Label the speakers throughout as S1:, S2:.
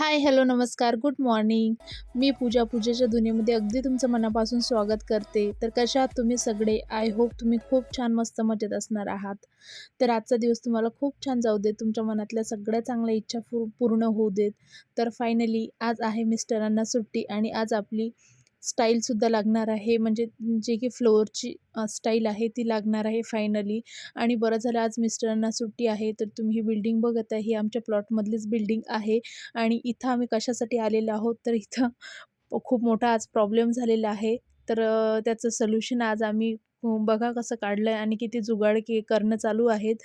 S1: हाय hello नमस्कार good morning मी पूजा पूजेच्या दुनियेमध्ये अगदी तुमचं मनापासून स्वागत करते. तर कशा आहात तुम्ही सगळे? आय होप तुम्ही खूप छान मस्त मजेत असणार आहात. तर आजचा दिवस तुम्हाला खूप छान जाऊ देत. तुमच्या मनातल्या सगळ्या चांगल्या इच्छा पूर्ण होऊ देत. तर फायनली आज आहे मिस्टरांना सुट्टी आणि आज आपली स्टाईलसुद्धा लागणार आहे. म्हणजे जे की फ्लोअरची स्टाईल आहे ती लागणार आहे फायनली. आणि बरं झालं आज मिस्टरांना सुट्टी आहे तर तुम्ही ही बिल्डिंग बघत आहे. ही आमच्या प्लॉटमधलीच बिल्डिंग आहे. आणि इथं आम्ही कशासाठी आलेलो आहोत तर इथं खूप मोठा आज प्रॉब्लेम झालेला आहे. तर त्याचं सोल्युशन आज आम्ही बघा कसं काढलं आहे आणि किती जुगाड के करणं चालू आहेत.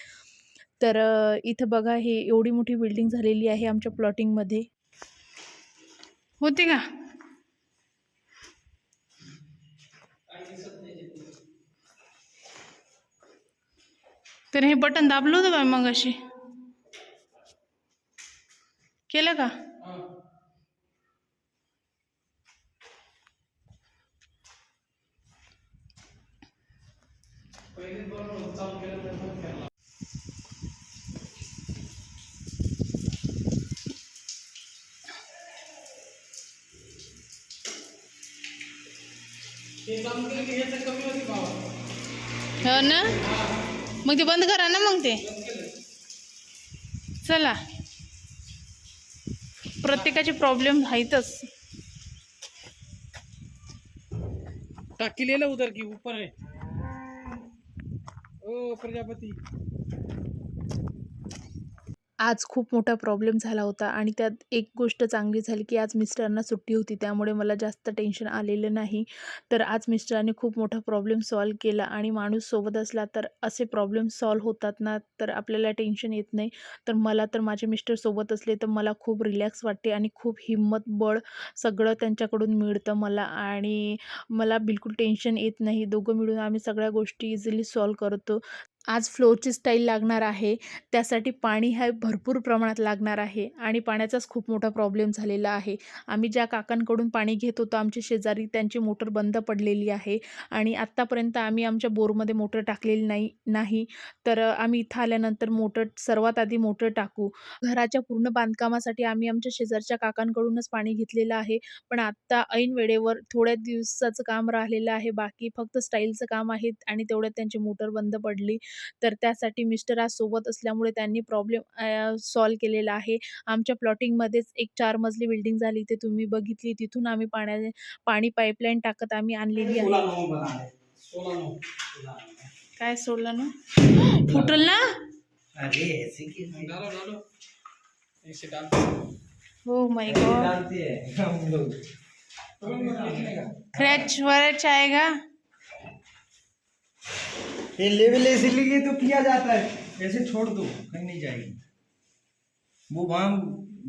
S1: तर इथं बघा हे एवढी मोठी बिल्डिंग झालेली आहे आमच्या प्लॉटिंगमध्ये. होते का? तर हे बटन दाबलं होतं का मग अशी केलं का हो ना? मग ते बंद करा ना मग ते. चला. प्रत्येकाचे प्रॉब्लेम आहेतच.
S2: टाकी ले उधर की ऊपर है ओ प्रजापती.
S1: आज खूप मोठा प्रॉब्लेम झाला होता आणि त्यात एक गोष्ट चांगली झाली की आज मिस्टरांना सुट्टी होती त्यामुळे मला जास्त टेन्शन आलेलं नाही. तर आज मिस्टरांनी खूप मोठा प्रॉब्लेम सॉल्व केला आणि माणूस सोबत असला तर असे प्रॉब्लेम सॉल्व होतात ना तर आपल्याला टेन्शन येत नाही. तर मला तर माझे मिस्टर सोबत असले तर मला खूप रिलॅक्स वाटते आणि खूप हिंमत बळ सगळं त्यांच्याकडून मिळतं मला आणि मला बिलकुल टेन्शन येत नाही. दोघं मिळून आम्ही सगळ्या गोष्टी इझिली सॉल्व करतो. आज फ्लोची स्टाईल लागणार आहे. त्यासाठी पाणी हे भरपूर प्रमाणात लागणार आहे आणि पाण्याचाच खूप मोठा प्रॉब्लेम झालेला आहे. आम्ही ज्या काकांकडून पाणी घेत होतो आमच्या शेजारी त्यांची मोटर बंद पडलेली आहे आणि आत्तापर्यंत आम्ही आमच्या बोरमध्ये मोटर टाकलेली नाही नाही. तर आम्ही इथं आल्यानंतर मोटर सर्वात आधी मोटर टाकू. घराच्या पूर्ण बांधकामासाठी आम्ही आमच्या शेजारच्या काकांकडूनच पाणी घेतलेलं आहे. पण आत्ता ऐन वेळेवर थोड्या दिवसाचं काम राहिलेलं आहे. बाकी फक्त स्टाईलचं काम आहे आणि तेवढ्यात त्यांची मोटर बंद पडली. तर त्यासाठी मिस्टर आज सोबत असल्यामुळे त्यांनी प्रॉब्लेम सॉल्व केलेला आहे. आमच्या प्लॉटिंगमध्येच एक चार मजली बिल्डिंग झाली ते तुम्ही बघितली. तिथून आम्ही पाण्या पाणी पाईपलाईन टाकत आम्ही आणलेली आहे. काय सोडलं ना? फुटल ना?
S3: की
S1: हो माय गॉड
S3: डालते हम लोग
S1: क्रॅच वरच आएगा
S3: ये लेवल ऐसे लिए तो किया जाता है। ऐसे छोड़ दो कहीं नहीं जाएगी। वो वहाँ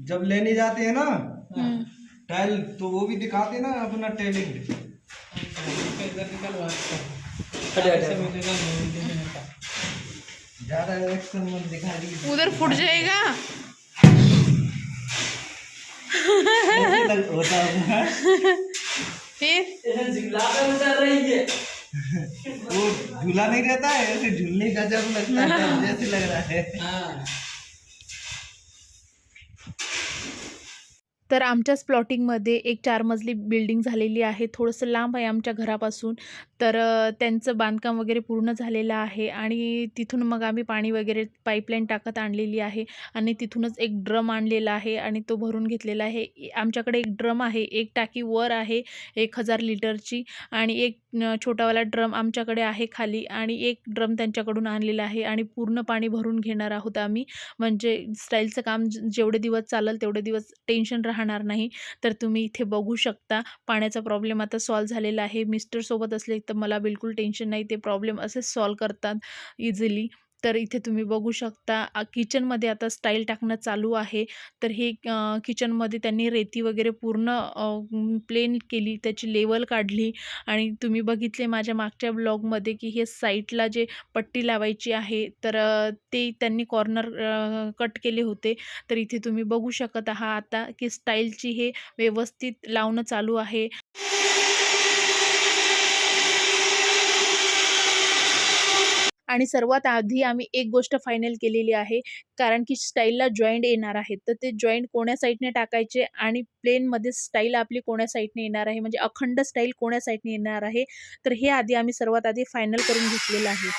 S3: जब लेने जाते हैं ना
S1: हम्म.
S3: टाइल तो वो भी दिखाते ना अपना
S2: मिलेगा
S3: ज़्यादा एक्शन मत दिखा दी
S1: उधर फुट जाएगा।
S3: होता होगा
S1: फिर?
S3: वो झूला नहीं रहता है ऐसे झूलने का जब लगता है जैसे लग रहा है।
S1: तर आमच्याच प्लॉटिंगमध्ये एक चार मजली बिल्डिंग झालेली आहे. थोडंसं लांब आहे आमच्या घरापासून. तर त्यांचं बांधकाम वगैरे पूर्ण झालेलं आहे आणि तिथून मग आम्ही पाणी वगैरे पाईपलाईन टाकत आणलेली आहे आणि तिथूनच एक ड्रम आणलेला आहे आणि तो भरून घेतलेला आहे. आमच्याकडे एक ड्रम आहे एक टाकी वर आहे एक हजार लिटरची आणि एक छोटावाला ड्रम आमच्याकडे आहे खाली आणि एक ड्रम त्यांच्याकडून आणलेला आहे आणि पूर्ण पाणी भरून घेणार आहोत आम्ही. म्हणजे स्टाईलचं काम जेवढे दिवस चालेल तेवढे दिवस टेन्शन राहणार नाही. तर तुम्ही इथे बघू शकता. पाण्याचा प्रॉब्लेम आता सॉल्व झालेला आहे. मिस्टरसोबत असले तर मला बिलकुल टेन्शन नाही. ते प्रॉब्लेम असेच सॉल्व करतात इझिली तर इथे तुम्ही बघू शकता किचनमध्ये आता स्टाईल टाकणं चालू आहे. तर हे किचनमध्ये त्यांनी रेती वगैरे पूर्ण प्लेन केली त्याची लेवल काढली आणि तुम्ही बघितले माझ्या मागच्या ब्लॉगमध्ये की हे साईटला जे पट्टी लावायची आहे तर ते त्यांनी कॉर्नर कट केले होते. तर इथे तुम्ही बघू शकत आहात आता की स्टाईलची हे व्यवस्थित लावणं चालू आहे. आणि सर्वात आधी आम्ही एक गोष्ट फायनल केलेली आहे कारण की स्टाईलला जॉईंट येणार आहेत. तर ते जॉईंट कोण्या साईडने टाकायचे आणि प्लेनमध्ये स्टाईल आपली कोण्या साईडने येणार आहे? म्हणजे अखंड स्टाईल कोण्या साईडने येणार आहे? तर हे आधी आम्ही सर्वात आधी फायनल करून घेतलेलं आहे.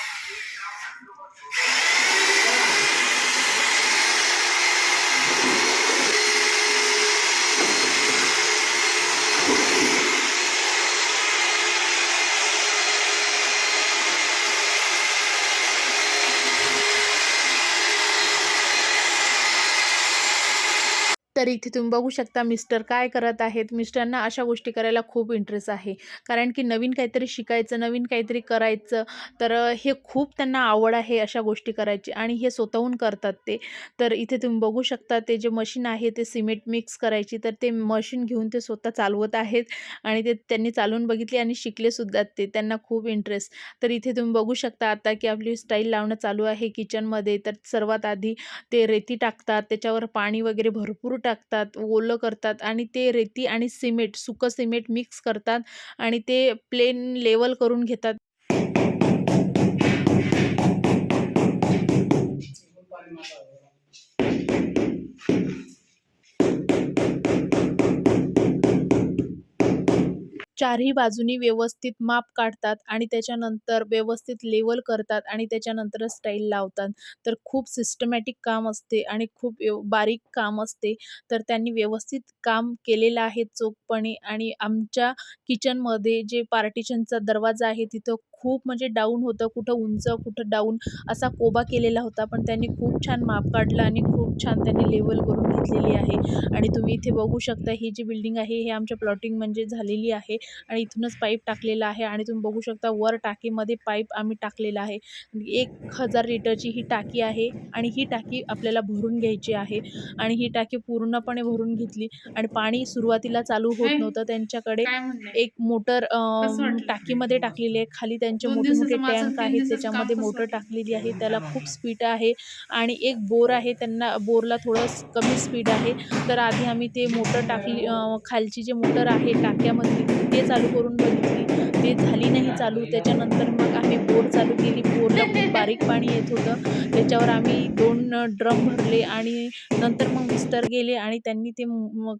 S1: तर इथे तुम्ही बघू शकता मिस्टर काय करत आहेत. मिस्टरांना अशा गोष्टी करायला खूप इंटरेस्ट आहे. कारण की नवीन काहीतरी शिकायचं नवीन काहीतरी करायचं तर हे खूप त्यांना आवड आहे अशा गोष्टी करायची आणि हे स्वतःहून करतात ते. तर इथे तुम्ही बघू शकता ते जे मशीन आहे ते सिमेंट मिक्स करायची तर ते मशीन घेऊन ते स्वतः चालवत आहेत आणि ते त्यांनी चालवून बघितले आणि शिकलेसुद्धा ते त्यांना खूप इंटरेस्ट तर इथे तुम्ही बघू शकता आता की आपली स्टाईल लावणं चालू आहे किचनमध्ये तर सर्वात आधी ते रेती टाकतात त्याच्यावर पाणी वगैरे भरपूर टाकतात ओलं करतात आणि ते रेती आणि सिमेंट सुकं सिमेंट मिक्स करतात आणि ते प्लेन लेवल करून घेतात. चारही बाजूनी व्यवस्थित माप काढतात आणि त्याच्यानंतर व्यवस्थित लेवल करतात आणि त्याच्यानंतर स्टाईल लावतात. तर खूप सिस्टमॅटिक काम असते आणि खूप बारीक काम असते. तर त्यांनी व्यवस्थित काम केलेलं आहे चोखपणे आणि आमच्या किचनमध्ये जे पार्टिशनचा दरवाजा आहे तिथं खूप म्हणजे डाऊन होतं कुठं उंच कुठं डाऊन असा कोबा केलेला होता. पण त्यांनी खूप छान माप काढलं आणि खूप छान त्यांनी लेवल करून घेतलेली आहे. आणि तुम्ही इथे बघू शकता ही जी बिल्डिंग आहे हे आमच्या प्लॉटिंग म्हणजे झालेली आहे. आणि इथूनच पाईप टाकलेला आहे आणि तुम्ही बघू शकता वर टाकीमध्ये पाईप आम्ही टाकलेला आहे. एक हजार लिटरची ही टाकी आहे आणि ही टाकी आपल्याला भरून घ्यायची आहे. आणि ही टाकी पूर्णपणे भरून घेतली आणि पाणी सुरुवातीला चालू होत? नव्हतं. त्यांच्याकडे एक मोटर? टाकीमध्ये टाकलेली आहे. खाली त्यांचे मोठे मोठे टँक आहेत त्याच्यामध्ये मोटर? टाकलेली आहे त्याला खूप स्पीड आहे आणि एक बोर आहे त्यांना बोरला थोडं कमी स्पीड आहे तर आधी आम्ही ते मोटर टाकली खालची जे मोटर आहे टाक्यामधली ते चालू करून बघितली ते झाली नाही चालू. त्याच्यानंतर मग आम्ही बोर चालू केली. बोरला खूप बारीक पाणी येत होतं. त्याच्यावर आम्ही दोन ड्रम भरले आणि नंतर मग मिस्टर गेले आणि त्यांनी ते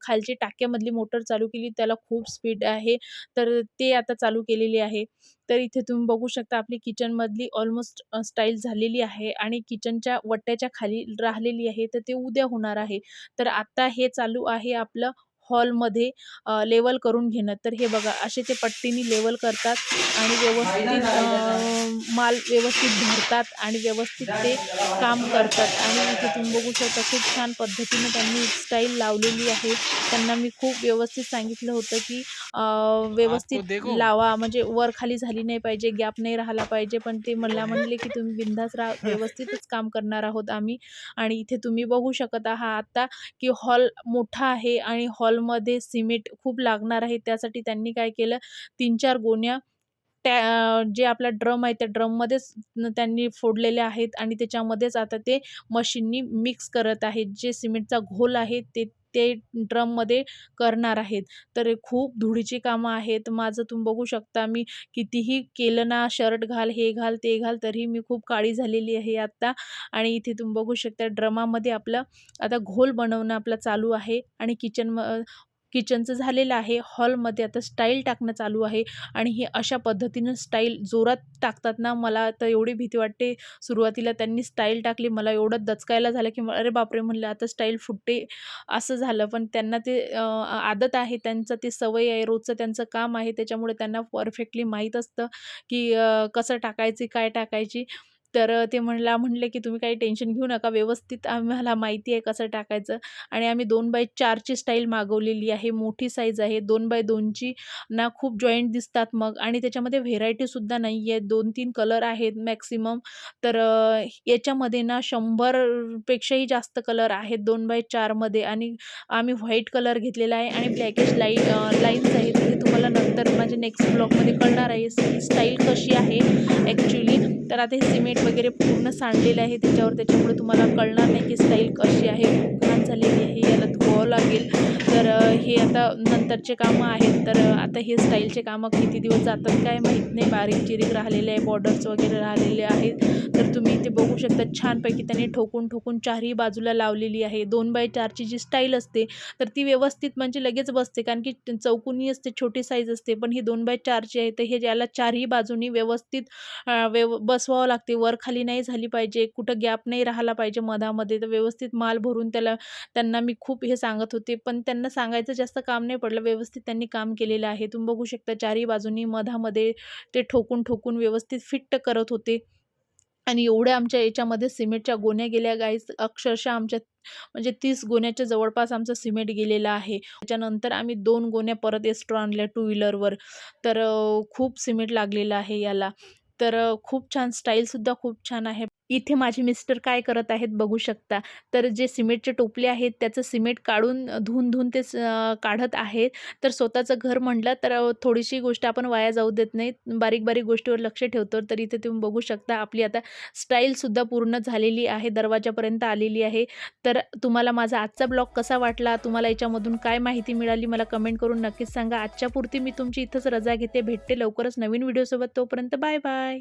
S1: खालची टाक्यामधली मोटर चालू केली. त्याला खूप स्पीड आहे. तर ते आता चालू केलेली आहे. तर इथे तुम्ही बघू शकता आपली किचनमधली ऑलमोस्ट स्टाईल झालेली आहे आणि किचनच्या वट्ट्याच्या खाली राहिलेली आहे. तर ते उद्या होणार आहे. तर आता हे चालू आहे आपलं हॉलमध्ये लेवल करून घेणं. तर हे बघा असे ते पट्टीने लेवल करतात आणि व्यवस्थित माल व्यवस्थित भरतात आणि व्यवस्थित ते काम करतात. आणि इथे तुम्ही बघू शकता खूप छान पद्धतीने त्यांनी स्टाईल लावलेली आहे. त्यांना मी खूप व्यवस्थित सांगितलं होतं की व्यवस्थित. लावा. म्हणजे वर खाली झाली नाही पाहिजे गॅप नाही राहिला पाहिजे. पण ते मला म्हणले की तुम्ही बिंदास राहा व्यवस्थितच काम करणार आहोत आम्ही. आणि इथे तुम्ही बघू शकत आहात आता की हॉल मोठा आहे आणि हॉलमध्ये सिमेंट खूप लागणार आहे. त्यासाठी त्यांनी काय केलं? तीन चार गोण्या त्या जे आपला ड्रम आहे त्या ड्रममध्येच त्यांनी फोडलेले आहेत आणि त्याच्यामध्येच आता ते मशीननी मिक्स करत आहेत जे सिमेंटचा घोल आहे ते ते ड्रममध्ये करणार आहेत. तर खूप धुळीची कामं आहेत. माझं तुम्ही बघू शकता मी कितीही केलं ना शर्ट घाल हे घाल ते घाल तरी मी खूप काळी झालेली आहे आत्ता. आणि इथे तुम्ही बघू शकता ड्रमामध्ये आपलं आता घोल बनवणं आपलं चालू आहे. आणि किचन म किचनचं झालेलं आहे. हॉलमध्ये आता स्टाईल टाकणं चालू आहे आणि हे अशा पद्धतीनं स्टाईल जोरात टाकतात ना मला तर एवढी भीती वाटते. सुरुवातीला त्यांनी स्टाईल टाकली मला एवढं दचकायला झालं की अरे बापरे! म्हणलं आता स्टाईल फुटते असं झालं. पण त्यांना ते आदत आहे त्यांचं ते सवय आहे रोजचं त्यांचं काम आहे त्याच्यामुळे त्यांना परफेक्टली माहीत असतं की कसं टाकायची काय टाकायची. तर ते म्हणला म्हणले की तुम्ही काही टेन्शन घेऊ नका व्यवस्थित आम्हाला माहिती आहे कसं टाकायचं. आणि आम्ही दोन बाय चारची स्टाईल मागवलेली आहे मोठी साईज आहे दोन बाय दोनची ना खूप जॉईंट दिसतात मग आणि त्याच्यामध्ये व्हेरायटीसुद्धा नाही आहे दोन तीन कलर आहेत मॅक्सिमम तर याच्यामध्ये ना शंभरपेक्षाही जास्त कलर आहेत दोन बाय चारमध्ये आणि आम्ही व्हाईट कलर घेतलेला आहे आणि ब्लॅकेश लाइट लाईन्स आहेत. हे तुम्हाला नंतर माझ्या नेक्स्ट ब्लॉगमध्ये कळणार आहे स्टाईल कशी आहे ॲक्च्युली तर आता हे सिमेंट वगैरे पूर्ण सांडलेलं आहे त्याच्यावर त्याच्यामुळे तुम्हाला कळणार नाही की स्टाईल कशी आहे खूप घाण झालेली आहे याला धुवावं लागेल आता नंतरचे कामं आहेत तर आता हे स्टाईलचे कामं किती दिवस जातात काय माहीत नाही. बारीक चिरीक राहिलेले आहे बॉर्डर्स वगैरे राहिलेले आहेत. तर तुम्ही इथे बघू शकता छानपैकी त्यांनी ठोकून ठोकून चारही बाजूला लावलेली आहे. दोन बाय चारची जी स्टाईल असते तर ती व्यवस्थित म्हणजे लगेच बसते. कारण की चौकोनी असते छोटी साईज असते. पण ही दोन बाय चारची आहे तर हे ज्याला चारही बाजूनी व्यवस्थित व्यव बसवावं लागते. वर खाली नाही झाली पाहिजे कुठं गॅप नाही राहिला पाहिजे मधामध्ये. तर व्यवस्थित माल भरून त्याला त्यांना मी खूप हे सांगत होते. पण त्यांना सांगायचं जास्त काम नाही पडलं व्यवस्थित त्यांनी काम केलेलं आहे. तुम्ही बघू शकता चारही बाजूनी मधामध्ये ते ठोकून ठोकून व्यवस्थित फिट्ट करत होते. आणि एवढ्या आमच्या याच्यामध्ये सिमेंटच्या गोण्या गेल्या. गाईस अक्षरशः आमच्या म्हणजे तीस गोण्याच्या जवळपास आमचं सिमेंट गेलेला आहे. त्याच्यानंतर आम्ही दोन गोण्या परत एक्स्ट्रा आणल्या टू व्हीलरवर तर खूप सिमेंट लागलेलं आहे याला. तर खूप छान स्टाईलसुद्धा खूप छान आहे. इथे माझे मिस्टर काय करत आहेत बघू शकता. तर जे सिमेंटचे टोपले आहेत त्याचं सिमेंट काढून धुऊन धुवून धुवून ते स- काढत आहेत. तर स्वतःचं घर म्हटलं तर थोडीशी गोष्ट आपण वाया जाऊ देत नाही. बारीक बारीक गोष्टीवर लक्ष ठेवतो तर इथे तुम्ही बघू शकता. आपली आता स्टाईलसुद्धा पूर्ण झालेली आहे दरवाजापर्यंत आलेली आहे. तर तुम्हाला माझा आजचा ब्लॉग कसा वाटला? तुम्हाला याच्यामधून काय माहिती मिळाली? मला कमेंट करून नक्कीच सांगा. आजच्या पुरती मी तुमची इथंच रजा घेते. भेटते लवकरच नवीन व्हिडिओसोबत तोपर्यंत बाय बाय.